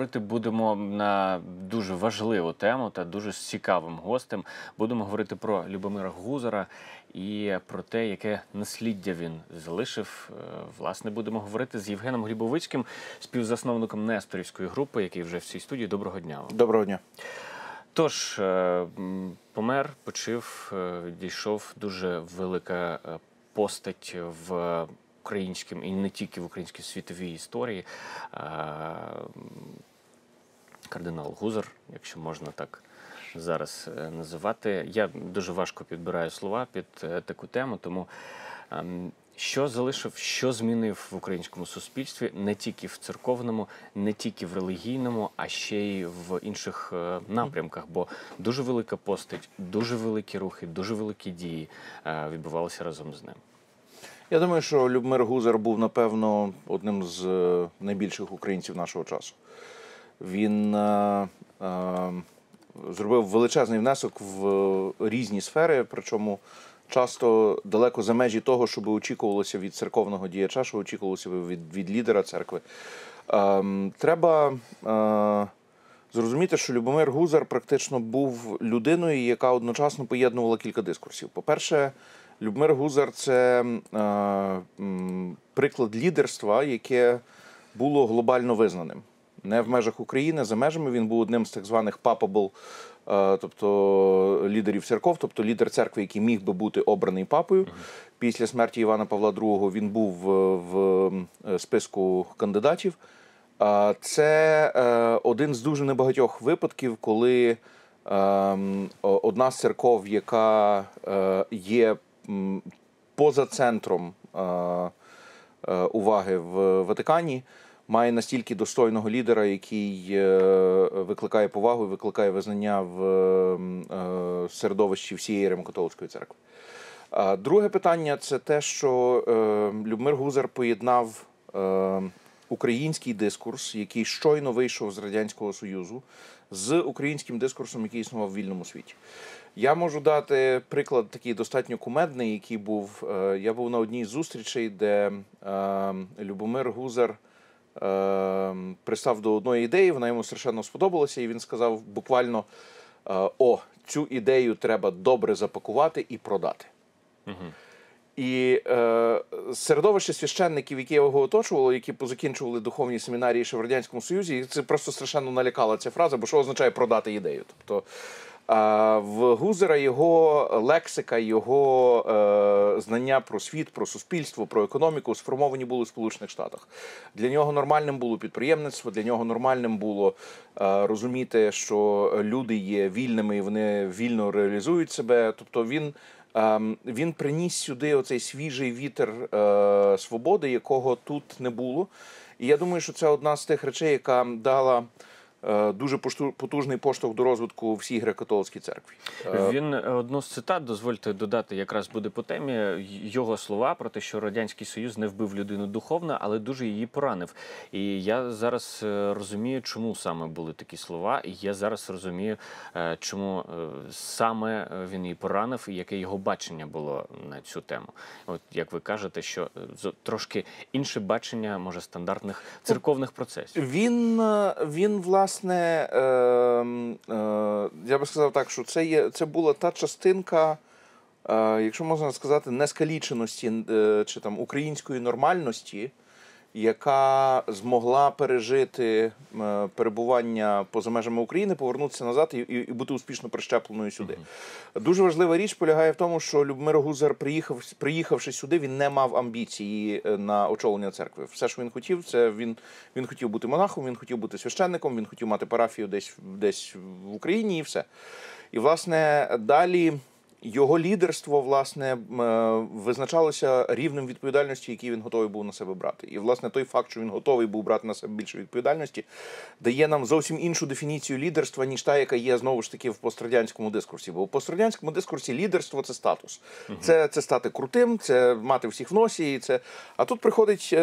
говорити будемо на дуже важливу тему та дуже з цікавим гостем. Будемо говорити про Любомира Гузара і про те, яке насліддя він залишив. Е, Власне, будемо говорити з Євгеном Глібовицьким, співзасновником Несторівської групи, який вже в цій студії. Доброго дня. вам. Доброго дня. Тож е, помер, почив, е, дійшов дуже велика постать в українському і не тільки в українській світовій історії. Кардинал Гузар, якщо можна так зараз е, називати. Я дуже важко підбираю слова під е, таку тему, тому ем, що залишив, що змінив в українському суспільстві, не тільки в церковному, не тільки в релігійному, а ще й в інших е, напрямках. Бо дуже велика постать, дуже великі рухи, дуже великі дії відбувалися разом з ним. Я думаю, що Любмир Гузар був, напевно, одним з найбільших українців нашого часу. Він е, е, зробив величезний внесок в різні сфери, причому часто далеко за межі того, що би очікувалося від церковного діяча, що очікувалося би від, від лідера церкви. Е, треба е, зрозуміти, що Любомир Гузар практично був людиною, яка одночасно поєднувала кілька дискурсів. По-перше, Любмир Гузар це е, приклад лідерства, яке було глобально визнаним. Не в межах України, за межами він був одним з так званих папабл, е, тобто лідерів церков, тобто лідер церкви, який міг би бути обраний папою. Після смерті Івана Павла II він був в, в е, списку кандидатів. Це е, один з дуже небагатьох випадків, коли одна з церков, яка е, є поза центром е, е, уваги в Ватикані, має настільки достойного лідера, який е, викликає повагу і викликає визнання в ем, е, середовищі всієї Римокатолицької церкви. Друге питання це те, що е, Любмир Гузар поєднав е, український дискурс, який щойно вийшов з Радянського Союзу, з українським дискурсом, який існував в вільному світі. Я можу дати приклад такий достатньо кумедний, який був. е, Я був на одній з зустрічей, де е, Любомир Гузар е, пристав до одної ідеї, вона йому страшенно сподобалася, і він сказав буквально: е, О, цю ідею треба добре запакувати і продати. І е, середовище священників, які його оточувало, які позакінчували духовні семінарії ще в Радянському Союзі, це просто страшенно налякала ця фраза, бо що означає продати ідею? Тобто в Гузера його лексика, його е, знання про світ, про суспільство, про економіку сформовані були в Сполучених Штатах. Для нього нормальним було підприємництво, для нього нормальним було е, розуміти, що люди є вільними і вони вільно реалізують себе. Тобто він. Ем, Він приніс сюди оцей свіжий вітер е, свободи, якого тут не було. І я думаю, що це одна з тих речей, яка дала дуже пошту- потужний поштовх до розвитку всій греко-католицькій церкві. Е, Він е, одну з цитат, дозвольте додати, якраз буде по темі його слова про те, що радянський союз не вбив людину духовно, але дуже її поранив. І я зараз е, розумію, чому саме були такі слова, і я зараз розумію, е, чому е, саме е, він її поранив, і яке його бачення було на цю тему. От як ви кажете, що е, трошки інше бачення може стандартних церковних процесів. Він, е, він власне, е, е, я би сказав так, що це, є, це була та частинка, е, якщо можна сказати, нескаліченості е, чи там української нормальності, яка змогла пережити е, перебування поза межами України, повернутися назад і, і, бути успішно прищепленою сюди. Дуже важлива річ полягає в тому, що Любмир Гузар, приїхав, приїхавши сюди, він не мав амбіції е, на очолення церкви. Все, що він хотів, це він, він хотів бути монахом, він хотів бути священником, він хотів мати парафію десь, десь в Україні і все. І, власне, далі його лідерство власне е, визначалося рівнем відповідальності, який він готовий був на себе брати. І власне той факт, що він готовий був брати на себе більше відповідальності, дає нам зовсім іншу дефініцію лідерства, ніж та, яка є знову ж таки в пострадянському дискурсі. Бо в пострадянському дискурсі лідерство це статус. Це, це стати крутим, це мати всіх в носі. І це... А тут приходить е,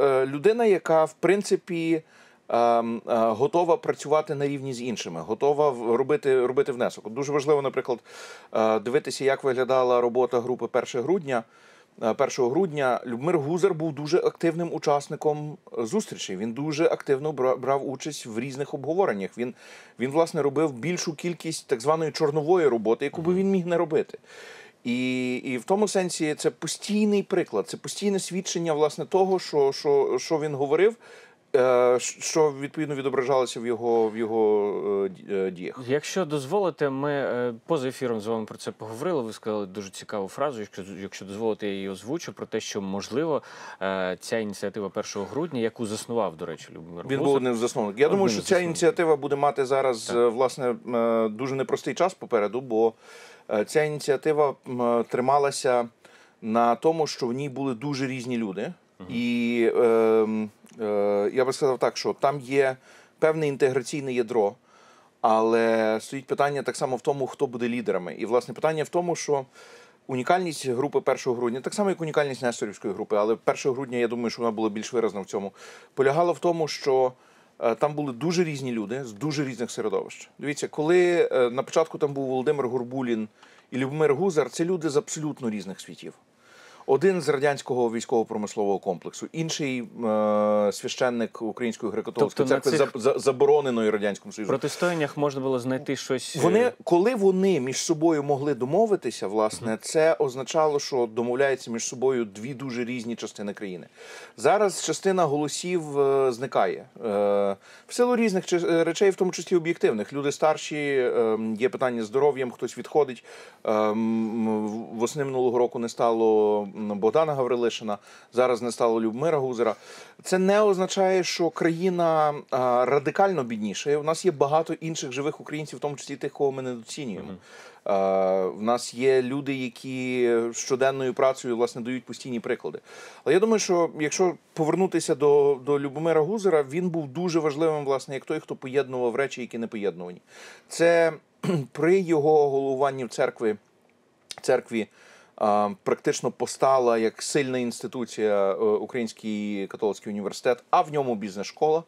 е, людина, яка в принципі. Ем, е, готова працювати на рівні з іншими, готова робити, робити внесок. Дуже важливо, наприклад, е, дивитися, як виглядала робота групи 1 грудня. е, 1 грудня, Любомир Гузар був дуже активним учасником е, зустрічей. Він дуже активно брав участь в різних обговореннях. Він, він власне робив більшу кількість так званої чорнової роботи, яку би він міг не робити. І, і в тому сенсі це постійний приклад, це постійне свідчення власне того, що, що, що він говорив, е, що відповідно відображалося в його, в його е, е, діях. Якщо дозволите, ми е, поза ефіром з вами про це поговорили. Ви сказали дуже цікаву фразу. Якщо якщо дозволите, я її озвучу про те, що можливо е, ця ініціатива 1 грудня, яку заснував, до речі, Любомир Він був одним з засновників. Я думаю, що ця ініціатива буде мати зараз Так. е, власне е, дуже непростий час попереду, бо е, ця ініціатива трималася на тому, що в ній були дуже різні люди, і е, м, е, я би сказав так, що там є певне інтеграційне ядро. Але стоїть питання так само в тому, хто буде лідерами. І власне питання в тому, що унікальність групи 1 грудня, так само як унікальність Несторівської групи, але 1 грудня, я думаю, що вона була більш виразна в цьому, полягала в тому, що е, там були дуже різні люди з дуже різних середовищ. Дивіться, коли е, на початку там був Володимир Горбулін і Любомир Гузар, це люди з абсолютно різних світів. Один з радянського військово-промислового комплексу, інший е, священник Української греко-католицької Тобто церкви цих- за, за, забороненої радянським в протистояннях можна було знайти щось. е, Вони, коли вони між собою могли домовитися, власне, це означало, що домовляються між собою дві дуже різні частини країни. Зараз частина голосів е, зникає е, в силу різних е, речей, в тому числі об'єктивних. Люди старші, е, є питання з здоров'ям, хтось відходить. Е, восени минулого року не стало Богдана Гаврилишина, зараз не стало Любмира Гузера. Це не означає, що країна радикально біднішає. У нас є багато інших живих українців, в тому числі тих, кого ми недооцінюємо. Е, В нас є люди, які щоденною працею власне дають постійні приклади. Але я думаю, що якщо повернутися до, до Любомира Гузера, він був дуже важливим, власне, як той, хто поєднував речі, які не поєднувані. Це при його головуванні в церкві церкві практично постала як сильна інституція е, Український католицький університет, а в ньому бізнес-школа,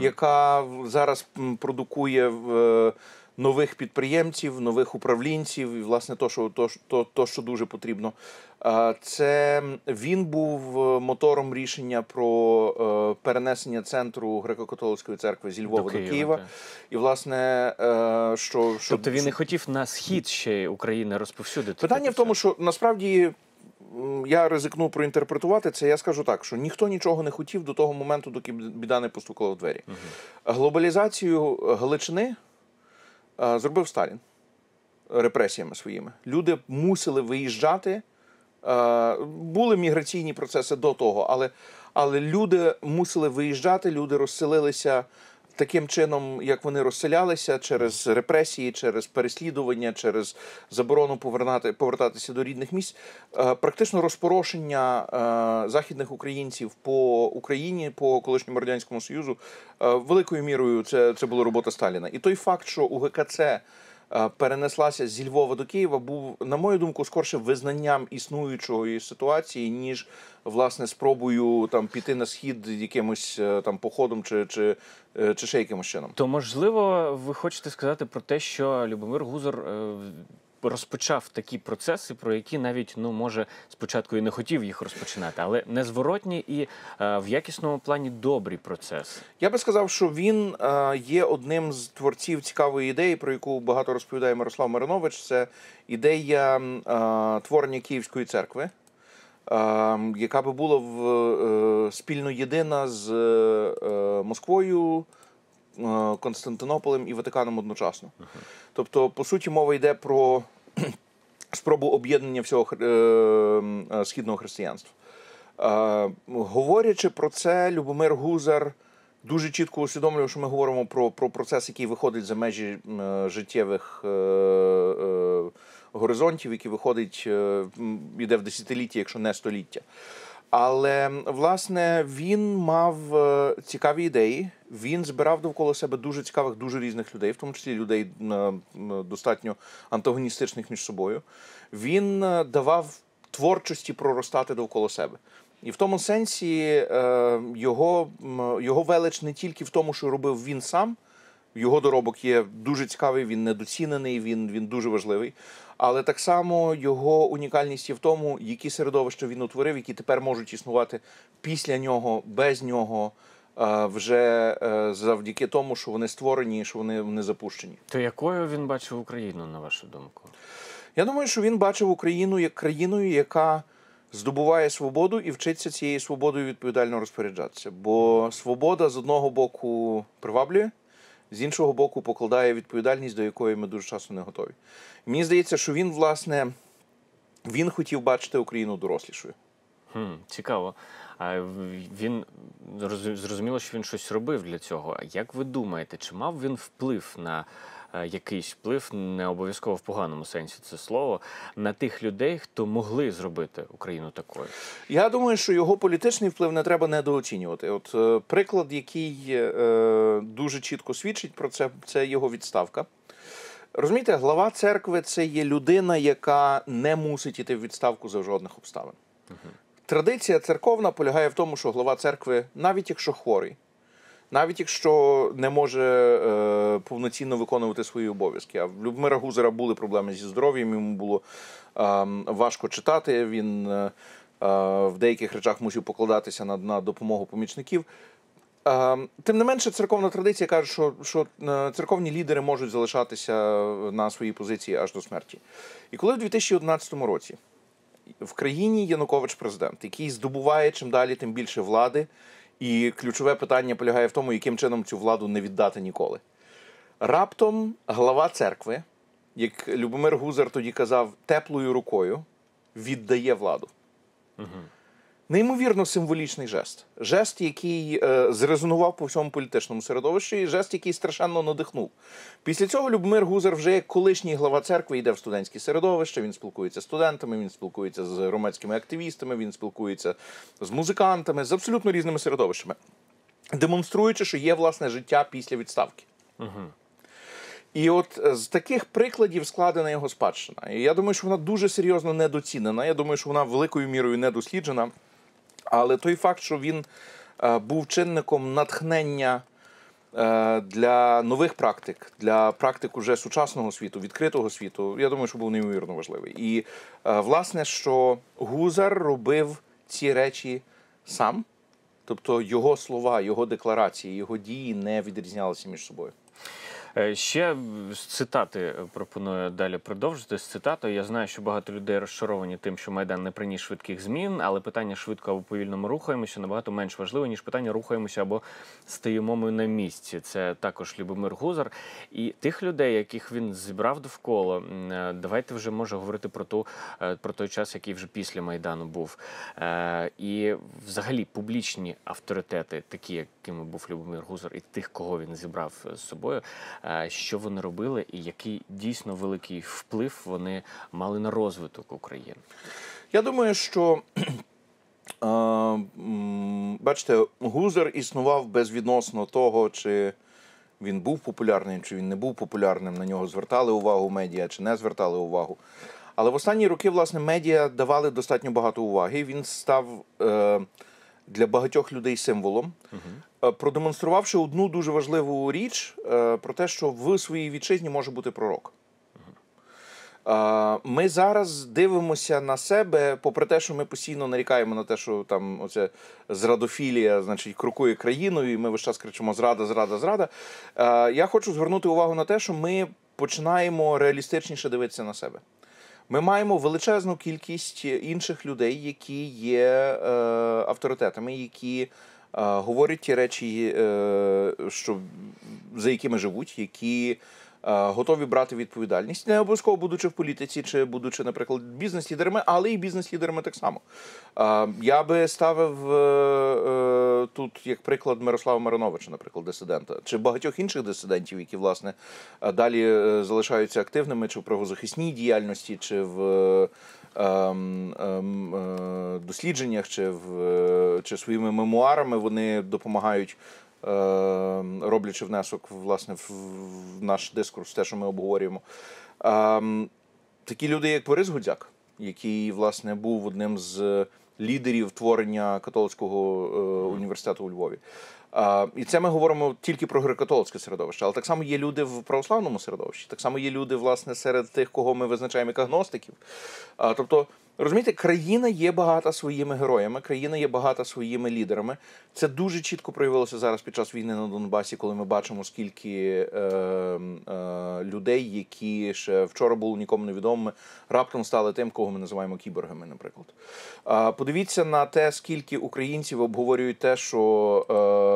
яка в- зараз продукує е, нових підприємців, нових управлінців, і власне то, що то, то, то, що дуже потрібно. Це він був е, мотором рішення про е, перенесення центру греко-католицької церкви зі Львова до Києва, Києва. І власне, е, що, що Тобто він не хотів на схід ще України розповсюдити. Питання в тому, що насправді я ризикну проінтерпретувати це. Я скажу так, що ніхто нічого не хотів до того моменту, доки біда не постукала в двері. Глобалізацію Галичини зробив Сталін репресіями своїми. Люди мусили виїжджати. Були міграційні процеси до того, але, але люди мусили виїжджати, люди розселилися таким чином, як вони розселялися, через репресії, через переслідування, через заборону повернати, повертатися до рідних місць. Е, Практично розпорошення е, західних українців по Україні, по колишньому радянському союзу, е, великою мірою це, це була робота Сталіна. І той факт, що у ГКЦ перенеслася зі Львова до Києва, був, на мою думку, скорше визнанням існуючої ситуації, ніж власне спробою там піти на схід якимось е, там походом чи, чи, е, чи ще якимось чином. То можливо, ви хочете сказати про те, що Любомир Гузор. е, розпочав такі процеси, про які навіть ну може спочатку і не хотів їх розпочинати, але незворотні і е, в якісному плані добрі процеси. Я би сказав, що він е, є одним з творців цікавої ідеї, про яку багато розповідає Мирослав Маринович. Це ідея е, творення Київської церкви, е, яка би була в, е, спільно єдина з е, Москвою. Константинополем і Ватиканом одночасно. Тобто, по суті, мова йде про спробу об'єднання всього е, е, східного християнства. Говорячи про це, Любомир Гузар дуже чітко усвідомлював, що ми говоримо про, про процес, який виходить за межі е, життєвих горизонтів, який виходить, е, в десятиліття, якщо не століття. Але власне він мав е, цікаві ідеї. Він збирав довкола себе дуже цікавих, дуже різних людей, в тому числі людей е, достатньо антагоністичних між собою. Він е, давав творчості проростати довкола себе. І в тому сенсі його, його велич не тільки в тому, що робив він сам. Його доробок є дуже цікавий, він недоцінений, він, він дуже важливий. Але так само його унікальність є в тому, які середовища він утворив, які тепер можуть існувати після нього, без нього, е, вже е, завдяки тому, що вони створені, що вони не запущені. То якою він бачив Україну, на вашу думку? Я думаю, що він бачив Україну як країною, яка здобуває свободу і вчиться цією свободою відповідально розпоряджатися. Бо свобода з одного боку приваблює, з іншого боку, покладає відповідальність, до якої ми дуже часто не готові. Мені здається, що він, власне, він хотів бачити Україну дорослішою. Хм, цікаво. А він розу- зрозуміло, що він щось робив для цього. Як ви думаєте, чи мав він вплив на е, якийсь вплив, не обов'язково в поганому сенсі це слово, на тих людей, хто могли зробити Україну такою? Я думаю, що його політичний вплив не треба недооцінювати. От е, приклад, який е, дуже чітко свідчить про це, це його відставка. Розумієте, глава церкви це є людина, яка не мусить іти в відставку за жодних обставин. Традиція церковна полягає в тому, що глава церкви, навіть якщо хворий, навіть якщо не може е, повноцінно виконувати свої обов'язки. А в Любомира Гузера були проблеми зі здоров'ям, йому було е, важко читати. Він е, е, в деяких речах мусив покладатися на, на допомогу помічників. Е, Тим не менше, церковна традиція каже, що, що е, церковні лідери можуть залишатися на своїй позиції аж до смерті. І коли в 2011 році в країні Янукович президент, який здобуває чим далі, тим більше влади, і ключове питання полягає в тому, яким чином цю владу не віддати ніколи. Раптом глава церкви, як Любомир Гузар тоді казав, теплою рукою віддає владу. Неймовірно символічний жест. Жест, який е, зрезонував по всьому політичному середовищі, і жест, який страшенно надихнув. Після цього Любомир Гузар вже як колишній глава церкви йде в студентське середовище. Він спілкується з студентами, він спілкується з громадськими активістами, він спілкується з музикантами, з абсолютно різними середовищами, демонструючи, що є власне життя після відставки. І от е, з таких прикладів складена його спадщина. І я думаю, що вона дуже серйозно недоцінена. Я думаю, що вона великою мірою недосліджена. Але той факт, що він е, був чинником натхнення е, для нових практик, для практик уже сучасного світу, відкритого світу, я думаю, що був неймовірно важливий. І е, власне, що Гузар робив ці речі сам, тобто його слова, його декларації, його дії не відрізнялися між собою. Е, Ще з цитати пропоную далі продовжити. З цитатою я знаю, що багато людей розчаровані тим, що майдан не приніс швидких змін, але питання швидко або повільно ми рухаємося набагато менш важливе, ніж питання рухаємося або стаємо ми на місці. Це також Любомир Гузар. І тих людей, яких він зібрав довкола, е, давайте вже може говорити про ту е, про той час, який вже після майдану був. Е, І взагалі публічні авторитети, такі якими був Любомир Гузар, і тих, кого він зібрав з собою, е, що вони робили, і який дійсно великий вплив вони мали на розвиток України. Я думаю, що е, бачите, Гузар існував безвідносно того, чи він був популярним, чи він не був популярним. На нього звертали увагу медіа, чи не звертали увагу. Але в останні роки, власне, медіа давали достатньо багато уваги. Він став е, для багатьох людей символом, е, продемонструвавши одну дуже важливу річ е, про те, що в своїй вітчизні може бути пророк. Ми зараз дивимося на себе, попри те, що ми постійно нарікаємо на те, що там оце зрадофілія, значить, крокує країною, і ми весь час кричимо зрада, зрада, зрада. Я хочу звернути увагу на те, що ми починаємо реалістичніше дивитися на себе. Ми маємо величезну кількість інших людей, які є е, авторитетами, які е, говорять ті речі, е, що, за якими живуть, які е, готові брати відповідальність, не обов'язково будучи в політиці чи будучи, наприклад, бізнес-лідерами, але і бізнес-лідерами так само. Е, я би ставив е, е, тут як приклад Мирослава Мариновича, наприклад, дисидента, чи багатьох інших дисидентів, які власне е, далі е, залишаються активними, чи в правозахисній діяльності, чи в. е, ем, ем, е, дослідженнях чи в е, чи своїми мемуарами вони допомагають, е, роблячи внесок власне в в наш дискурс, те, що ми обговорюємо. Ем, Такі люди, як Борис Гудзяк, який власне був одним з лідерів творення католицького е, університету у Львові. І це ми говоримо тільки про греко-католицьке середовище, але так само є люди в православному середовищі, так само є люди, власне, серед тих, кого ми визначаємо як агностиків. Тобто, розумієте, країна є багата своїми героями, країна є багата своїми лідерами. Це дуже чітко проявилося зараз під час війни на Донбасі, коли ми бачимо, скільки е, е, людей, які ще вчора були нікому невідомими, раптом стали тим, кого ми називаємо кіборгами, наприклад. А, подивіться на те, скільки українців обговорюють те, що. Е, е,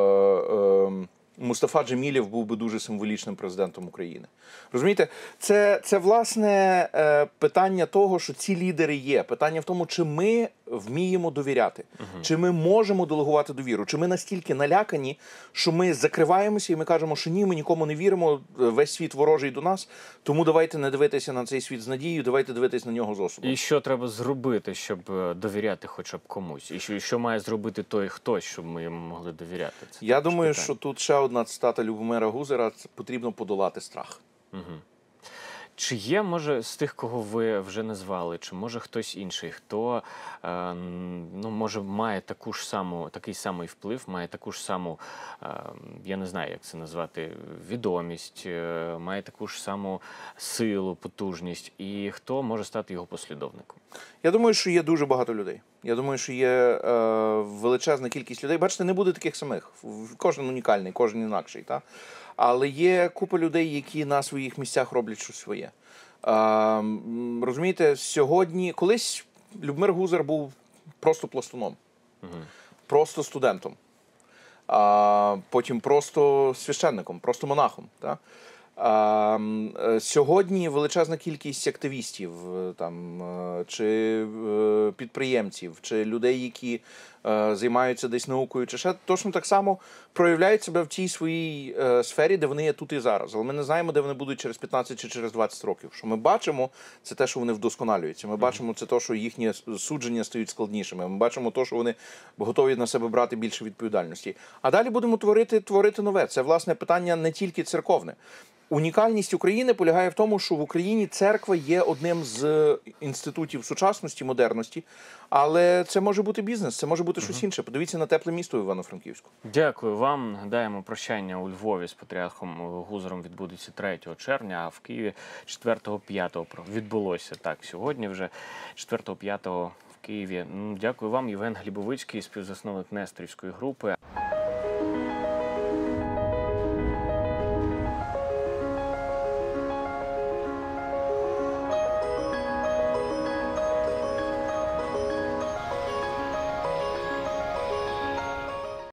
Мустафа Джемілєв був би дуже символічним президентом України. Розумієте, це, це власне е, питання того, що ці лідери є. Питання в тому, чи ми вміємо довіряти, чи ми можемо делегувати довіру, чи ми настільки налякані, що ми закриваємося і ми кажемо, що ні, ми нікому не віримо. Весь світ ворожий до нас. Тому давайте не дивитися на цей світ з надією, давайте дивитися на нього з осудом. І що треба зробити, щоб е, довіряти хоча б комусь? І що, і що має зробити той хтось, щоб ми йому могли довіряти? Це Я думаю, питання. що тут ще одна цитата Любомира Гузера: потрібно подолати страх. Чи є, може, з тих, кого ви вже назвали, чи може хтось інший, хто е, ну, може має таку ж саму, такий самий вплив, має таку ж саму, е, я не знаю, як це назвати, відомість, е, має таку ж саму силу, потужність, і хто може стати його послідовником? Я думаю, що є дуже багато людей. Я думаю, що є е, величезна кількість людей. Бачите, не буде таких самих. Кожен унікальний, кожен інакший. Та? Але є купа людей, які на своїх місцях роблять щось своє. Е, розумієте, сьогодні, колись Любмир Гузар був просто пластуном, просто студентом, а потім просто священником, просто монахом. Та? А, е, сьогодні величезна кількість активістів е, там е, чи е, підприємців, чи людей, які займаються десь наукою, чи ще точно так само проявляють себе в тій своїй е, сфері, де вони є тут і зараз. Але ми не знаємо, де вони будуть через 15 чи через 20 років. Що ми бачимо, це те, що вони вдосконалюються. Ми бачимо це те, що їхні судження стають складнішими. Ми бачимо те, що вони готові на себе брати більше відповідальності. А далі будемо творити, творити нове. Це власне питання не тільки церковне. Унікальність України полягає в тому, що в Україні церква є одним з інститутів сучасності, модерності, але це може бути бізнес, це може бути щось інше. Подивіться на тепле місто в Івано-Франківську. Дякую вам. Нагадаємо, прощання у Львові з патріархом Гузером відбудеться 3 червня, а в Києві 4-5 відбулося так сьогодні. Вже 4-5 в Києві. Ну, Дякую вам, Євген Глібовицький, співзасновник Нестрівської групи.